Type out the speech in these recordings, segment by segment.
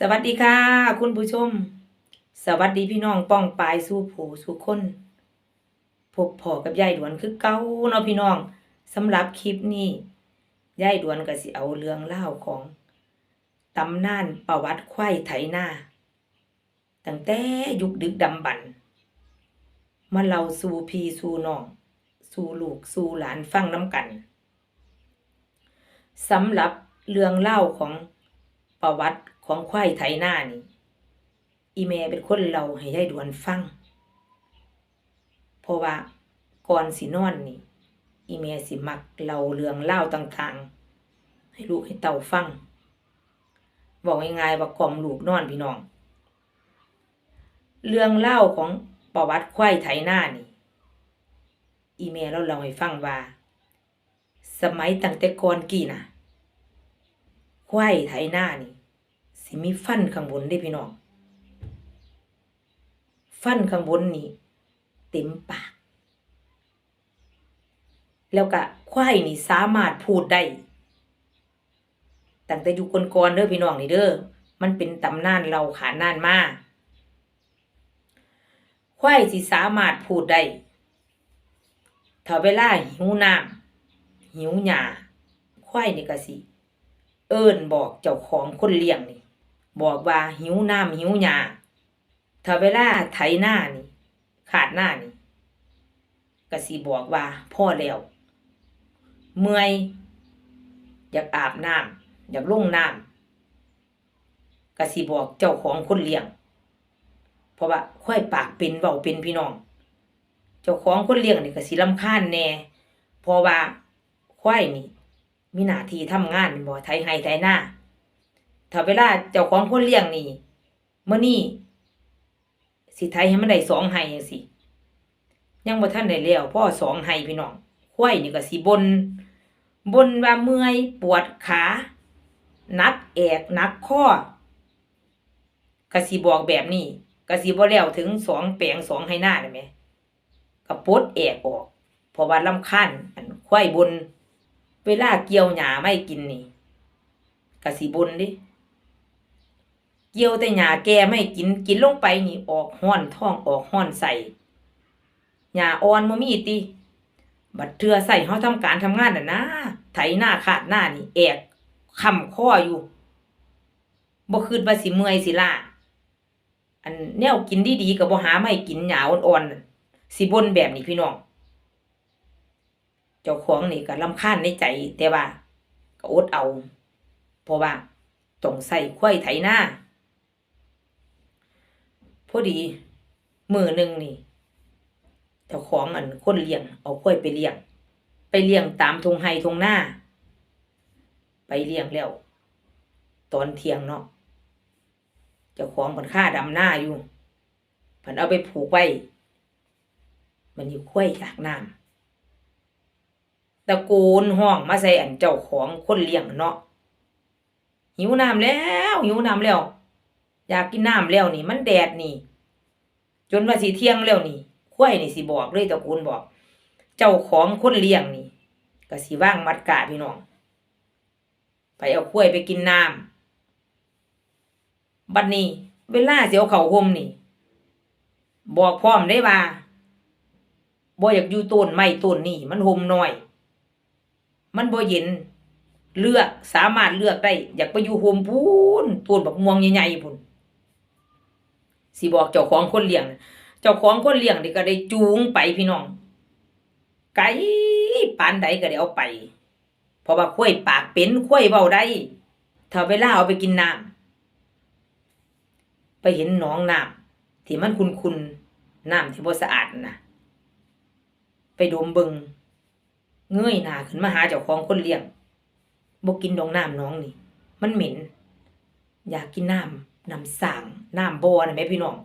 สวัสดีค่ะ คุณผู้ชม สวัสดีพี่น้องป้องปายสู้ผู้สู้คนพบพอกับยายดวนคือเก่าเนาะพี่น้องสำหรับคลิปนี้ยายดวนก็สิเอาเรื่องเล่าของตำนานประวัติควายไถนาตั้งแต่ยุคดึกดำบรรพ์มาเล่าสู่พี่สู่น้อง สู่ลูกสู่หลานฟังน้ำกันสำหรับเรื่องเล่าของประวัติ ของควายไถนานี่ อีเมเป็นคนเล่าให้ยายดวนฟัง เพราะว่าก่อนสินอนนี่ อีเมสิมักเล่าเรื่องเล่าต่างๆ ให้ลูกให้เต่าฟัง บอกง่ายๆว่ากล่อมลูกนอนพี่น้อง เรื่องเล่าของประวัติควายไถนานี่ อีเมลเราเล่าให้ฟังว่า สมัยตั้งแต่ก่อนกี่นะควายไถนานี่ มีฟันข้างบนได้พี่น้อง ฟันข้างบนนี่เต็มปาก แล้วก็ควายนี่สามารถพูดได้ตั้งแต่อยู่ก่อนๆเด้อพี่น้องนี่เด้อมันเป็นตำนานเราขานานมาควายสิสามารถพูดได้ถ้าเวลาหิวน้ำหิวหญ้าควายนี่ก็สิ เอิ้นบอกเจ้าของคนเลี้ยงนี่ บอกว่าหิวน้ำหิวหญ้าถ้าเวลาไถหน้านี่ ขาดหน้านี่ก็สิบอกว่าพ่อแล้ว เมื่อยอยากอาบน้ำอยากลงน้ำก็สิบอกเจ้าของคนเลี้ยง เพราะว่าค่อยปากเป็นเว้าเป็นพี่น้อง เจ้าของคนเลี้ยงนี่ก็สิรำคาญแน่เพราะว่าควายนี่ มีหน้าที่ทำงานบ่ไถไห้ไถนา ถ้าเวลาเจ้าของคนเลี้ยงนี่เมื้อนี้สิไถให้มันได้สองไห้จังซี่ยังบ่ทันได้แล้วพ่อสองไห้พี่น้องควายนี่ก็สิบน บนว่าเมื่อยปวดขานักแอกนักข้อก็สิบอกแบบนี้ก็สิบ่แล้วถึงสองแปลงสองไห้หน้าได้ไหมก็ปดแอกออกพราะว่าลำคาญอันควายบน เวลาเกี่ยวหญ้าไม่กินนี่ก็สิบนดิ เกี่ยวแต่หญ้าแก่ไม่กินกินลงไปนี่ออกห้อนท้องออกห้อนใส่หญ้าอ่อนบ่มีติ บัดเทือใส่เฮาทำการทำงานน่ะนะไถหน้าขาดหน้านี่แอกค้ำข้ออยู่บ่คิดว่าสิเมื่อยสิล่าอันแนวกินดีๆก็บ่หาไม่กินหญ้าอ่อนๆนั่นสิบ่นแบบนี้พี่น้องเจ้าของนี่ก็รำคาญในใจ แต่ว่า ก็อดเอา เพราะว่าต้องใส่ควายไถหน้า อดีมือหนึ่งนี่เจ้าของอันคนเลี้ยง เอาควายไปเลี้ยง ไปเลี้ยงตามทงไฮทงหน้า ไปเลี้ยงแล้ว ตอนเที่ยงเนาะเจ้าของมันค่าดำหน้าอยู่ผันเอาไปผูกไว้ มันอยู่ควายจากน้ำตะโกนห้องมาใส่อันเจ้าของคนเลี้ยงเนาะหิวน้ำแล้วหิวน้ำแล้ว อยากกินน้ำแล้วนี่ มันแดดนี่ จนว่าสิเที่ยงแล้วนี่ควยนี่สิบอกเลยตะโกนบอก เจ้าของคนเลี้ยงนี่ก็สิว่างมัดกะพี่น้อง ไปเอาควยไปกินน้ำบัดนี้ เวลาสิเอาเข้าห่มนี่ บอกพร้อมได้ว่าบ่อยากอยู่ต้นไม้ต้นนี่มันห่มหน้อย มันบ่เย็นเลือกสามารถเลือกได้ อยากไปอยู่โฮมพูนต้นบักม่วงใหญ่ๆพุ่น สิบอกเจ้าของคนเลี้ยง เจ้าของคนเลี้ยงนี่ก็ได้จูงไปพี่น้อง ไก่ปานใดก็ได้เอาไป เพราะว่าข้อยปากเป็นข้อยเว้าได้ถ้าเวลาเอาไปกินน้ำไปเห็นหนองน้ำที่มันคุนๆน้ำที่บ่สะอาดนะไปดมเบิงเงยหน้าขึ้นมาหาเจ้าของคนเลี้ยงบ่กินดองน้ำน้องนี่ มันเหม็น อยากกินน้ำ น้ำสางน้ำบ่อนะแม่พี่น้อง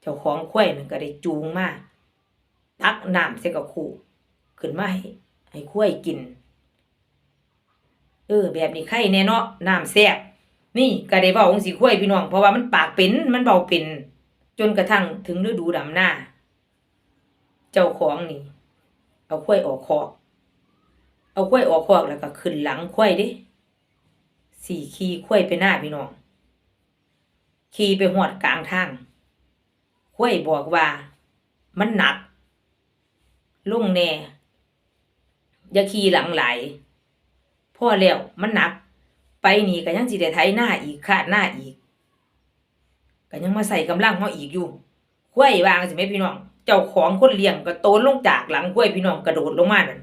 เจ้าของข้อยนั่นก็ได้จูงมาตักน้ำใส่กับขู่ขึ้นมาให้ให้ข้อยกิน เออ แบบนี้ไข่แน่เนาะน้ำแซ่บนี่ก็ได้เว้าองสิข้อยพี่น้อง เพราะว่ามันปากเป็นมันเบาเป็น จนกระทั่งถึงฤดูดำหน้า เจ้าของนี่ เอาข้อยออกคอก เอาข้อยออกคอกแล้วก็ขึ้นหลังข้อยดิสี่ขี่ข้อยไปหน้าพี่น้อง ขี่ไปหอดกลางทางห้วยบอกว่า มันหนักลุงแน่อย่าขี่หลังไหลพ่อแล้วมันหนัก ไปนี่ก็ยังสิได้ไถหน้าอีกคาดหน้าอีกก็ยังมาใส่กำลังเฮาอีกอยู่ห้วยวางสิแม่พี่น้อง เจ้าของคนเลี้ยงก็โตนลงจากหลังห้วยพี่น้องกระโดดลงมานั่น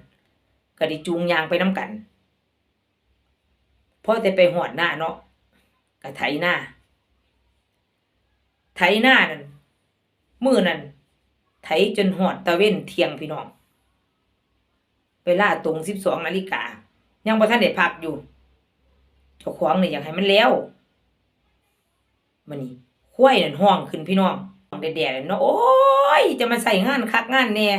ก็ได้จูงยางไปน้ำกันพ่อแต่ไปหอดหน้าเนาะก็ไถหน้า ไถหน้านั่นมือนั่นไถจนหอดตะเว้นเที่ยงพี่น้อง เวลาตรงสิบสองนาฬิกา ยังบ่ทันได้พักอยู่เจ้าของนี่อยากให้มันแล้วมันนี่ห้วยนั่นห้องขึ้นพี่น้องแดดๆเนาะโอ้ย จะมาใส่งานคักงานแน่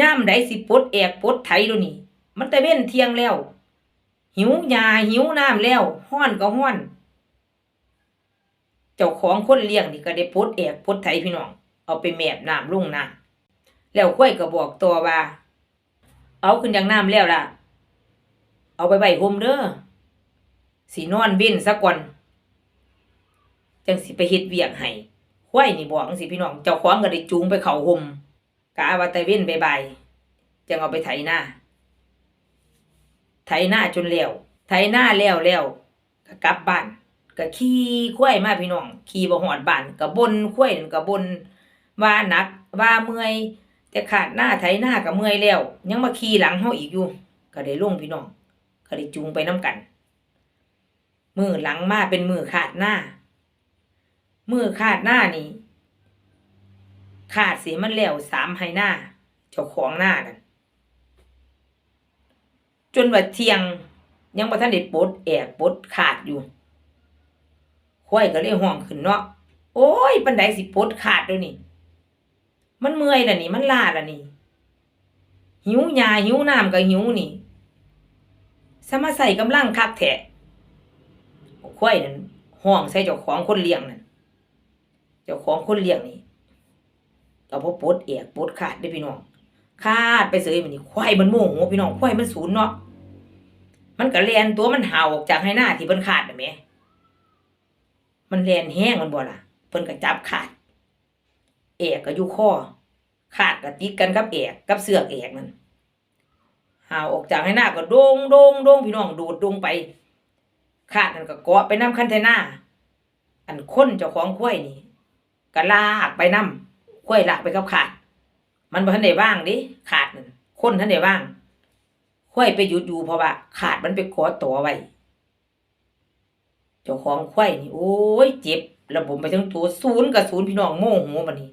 ย่ามใดสิปดแอกปดไถดูนี่ มันตะเว้นเที่ยงแล้ว หิวหญ้าหิวน้ำแล้วห้อนก็ห้อน เจ้าของคนเลี้ยงนี่ก็ได้ปลดแอกปลดไถพี่น้อง เอาไปแมบน้ำลงน้ำแล้วข้อยก็บอกตัวว่า เอาขึ้นจากน้ำแล้วล่ะ เอาไปไว้ห่มเด้อสินอนเว้นซะก่อนจังสิไปเฮ็ดเวียกให้ข้อยนี่บอกสิพี่น้อง เจ้าของก็ได้จูงไปเขาห่มกะว่าแต่เว้นบๆจังเอาไปไถนาไถนาจนแล้วไถนาแล้วแล้วก็กลับบ้าน ก็ขี่ข้อยมาพี่น้องขี่บ่ฮอดบ้านก็บ่นข้อยนั่นก็บนว่าหนักว่าเมื่อยแต่ขาดหน้าไถหน้าก็เมื่อยแล้ว ยังมาขี่หลังเฮาอีกอยู่ ก็ได้ลงพี่น้อง ก็ได้จูงไปน้ำกัน มือหลังมาเป็นมือขาดหน้า มือขาดหน้านี่ขาดสีมันแล้วสามไฮหน้าเจ้าของหน้านั่นจนว่าเทียงยังบ่ทันได้ปลดแอกปลดขาดอยู่ ค่อยก็เลยห้องขึ้นเนาะโอ้ยปันไดสิปดขาดดี๋ยนี้มันเมื่อยแล้วนี่ มันลาล้วนี่ หิวหญ้าหิวน้ำก็หิวนี่สมาใส่กำลังคักแท้ควายนั่นห้องใส่เจ้าของคนเลี้ยงนั่นเจ้าของคนเลี้ยงนี่ก็บ่ปดเอกปดขาดได้พี่น้องขาดไปเสยมันนี่ควายมันโมโหพี่น้องควายมันศูนย์เนาะมันก็แล่นตัวมันเห่าออกจากให้หน้าที่เพิ่นขาดน่ะแหม มันแลนแห้งมันบ่ล่ะเพิ่นก็จับขาดเอกก็อยู่ข้อขาดก็ติดกันกับเอกกับเสือกเอกนั่นหาออกจากให้หน้าก็โดงโดงโดงพี่น้องโดดดงไป ขาดนั่นก็เกาะไปน้ำคันเทน่าอันคนเจ้าของข้วยนี่ก็ลากไปน้ำข้วยลากไปกับขาด มันบ่ทันได้ว่างดิขาดนั่นคนทันได้ว่างข้วยไปหยุดอยู่เพราะว่าขาดมันไปเกาะตัวไว้ เจ้าของข้วยนี่โอ้ยเจ็บระบบไปทั้งตัวศูนย์กับศูนย์พี่น้องโมโหบัดนี้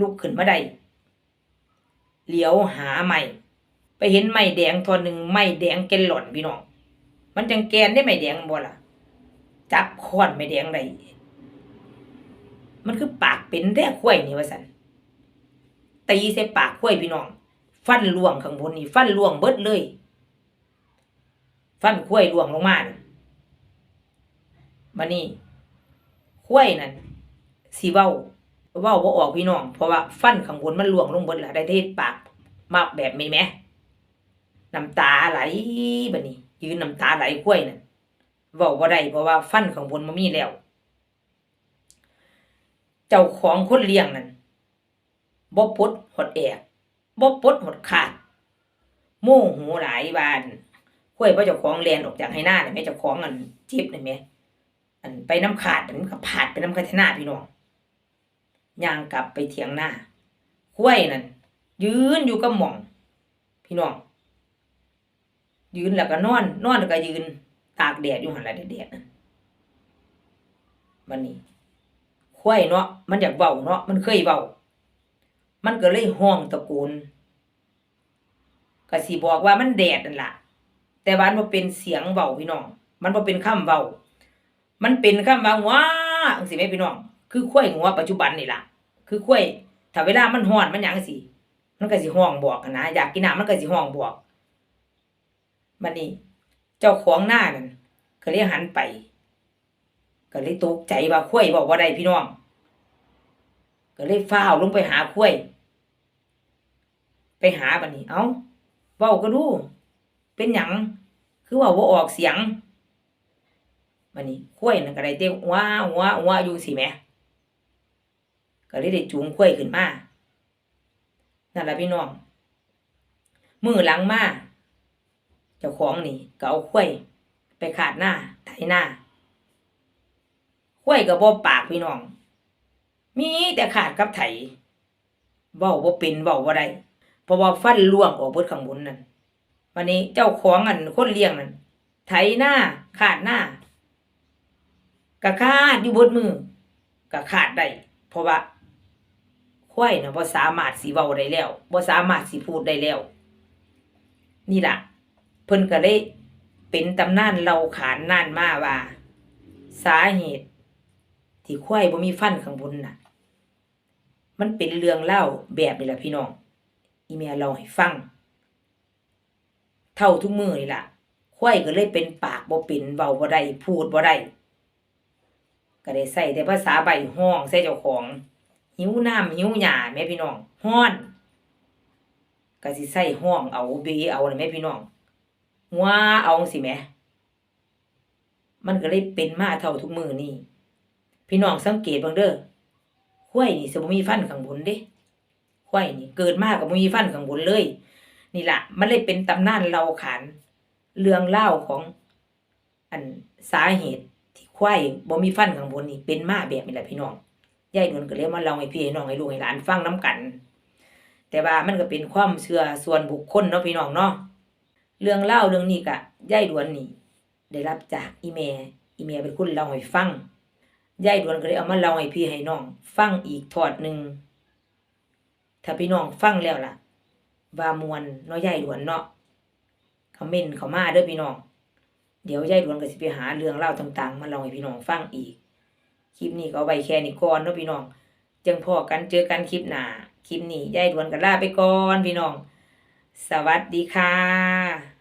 ลุกขึ้นมาได้เหลียวหาไม้ไปเห็นไม้แดงทอนหนึ่งไม้แดงแกนหล่อนพี่น้อง มันจังแกนได้ไม้แดงบ่ล่ะ จับค้อนไม้แดงได้มันคือปากเป็นแท้ข้วยนี่ว่าสันตีใส่ปากข้วยพี่น้อง ฟันล่วงข้างบนนี่ ฟันล่วงเบิดเลย ฟันข้วยล่วงลงมาน่ะ มานี่ข้วยนั่นสีเว้าเว้าบ่ออกพี่น้อง เพราะว่าฟันข้างบนมันหลวงลงบิดละได้เทศปากมากแบบนี้ไหมน้ำตาไหลบัดนี้ ยืนน้ำตาไหลกล้วยนั่นเว้าบ่ได้เพราะว่าฟันข้างบนมันมีแล้ว เจ้าของคนเลี้ยงนั่นบ่ปลดหดแอกบ่ปลดหดขาดโมโหหลายบานกล้วยเพราะเจ้าของแลนออกจากให้หน้าน่ะแม่เจ้าของอันจิบน่ะแม่ อันไปน้ำขาดมันก็ผาดไปน้ำคันธนาพี่น้องย่างกลับไปเถียงหน้าคุ้ยนั่นยืนอยู่กับหม่อง พี่น้อง ยืนแล้วก็นอน นอนแล้วก็ยืน ตากแดดอยู่หันละแดดนั่นมันนี่คุ้ยเนาะมันอยากเบาเนาะมันเคยเบามันก็เลยห้องตะโกนก็สิบอกว่ามันแดดนั่นล่ะ แต่ว่ามันเป็นเสียงเบาพี่น้อง มันเป็นคำเบา มันเป็นคำว่าว้าจังซี่แม่พี่น้อง คือข้วยงัวปัจจุบันนี่ล่ะ คือข้วยถ้าเวลามันฮ้อนมันหยังสิมันก็สิห้องบอกกันนะอยากกินน้ำมันก็สิห้องบอกบัดนี้เจ้าของหน้านั่นก็เลยหันไป ก็เลยตกใจว่าข้วยบอกว่าได้พี่น้อง ก็เลยฟ้าวลงไปหาข้วยไปหาบัดนี้ เอ้าเว้าก็ดู เป็นหยังคือว่าบ่าออกเสียง วันนี้ข้วยนั่นก็ได้เต้ว้าว้าว้าอยู่สิแหมก็เลยได้จูงข้วยขึ้นมานั่นล่ะพี่น้องมือหลังมาเจ้าของนี่ก็เอาข้วย ไปขาดหน้าไถหน้าข้วยก็บ่ปากพี่น้อง มีแต่ขาดกับไถเว้าบ่เป็นเว้าบ่ได้เพราะว่าฟันล่วงออกเบิดข้างบนนั่นวันนี้เจ้าของอันคนเลี้ยงนั่นไถหน้าขาดหน้า ก็ขาดอยู่บดมือก็ขาดได้เพราะว่าควายน่ะบ่สามารถสิเว้าได้แล้วบ่สามารถสิพูดได้แล้ว นี่ล่ะ เพิ่นก็เลยเป็นตำนานเล่าขานนานมาว่า สาเหตุ ที่ควายบ่มีฟันข้างบนน่ะ มันเป็นเรื่องเล่าแบบนี้ล่ะพี่น้อง อีเมียเล่าให้ฟัง เท่าทุกมือนี่ล่ะควายก็เลยเป็นปากบ่เป็นเว้าบ่ได้พูดบ่ได้ ก็ได้ใส่แต่ภาษาใบห้องใส่เจ้าของ หิวน้ำหิวหญ้าแม่พี่น้องฮ้อนก็สิใส่ห้องเอาเบเอานะแม่พี่น้องหัวเอาสิแม่มันก็เลยเป็นมาเท่าทุกมือนี่พี่น้องสังเกตบิ่งเด้อห้วยนี่สิบ่มีฟันข้างบนเด้ห้วยนี่เกิดมาก็บ่มีฟันข้างบนเลย นี่ล่ะมันเลยเป็นตำนานเล่าขานเรื่องเล่าของอันสาเหตุ ควายบ่มีฟันข้างบนนี่เป็นมาแบบนี้แหละพี่น้องยายนวลก็เลยมาเล่าให้พี่ให้น้องให้ลูกให้หลานฟังน้กัน แต่ว่ามันก็เป็นความเชื่อส่วนบุคคลเนาะพี่น้องเนาะเรื่องเล่าเรื่องนี้ก็ยายดวนนี่ได้รับจากอีเมอีเมเป็นคนเล่าให้ฟังยายดวนก็เลยเอามาเล่าให้พี่ให้น้อง ฟังอีกทอดหนึ่งถ้าพี่น้องฟังแล้วล่ะว่ามวนเนาะยายดวนเนาะคอมเมนต์เขามาเด้อพี่น้อง เดี๋ยวยายดวนก็สิไปหาเรื่องเล่าต่างๆ มาเล่าให้พี่น้องฟังอีก คลิปนี้ก็เอาไว้แค่นี้ก่อนเนาะพี่น้อง จังพอกันเจอกันคลิปหน้า คลิปนี้ยายดวนก็ลาไปก่อนพี่น้อง สวัสดีค่ะ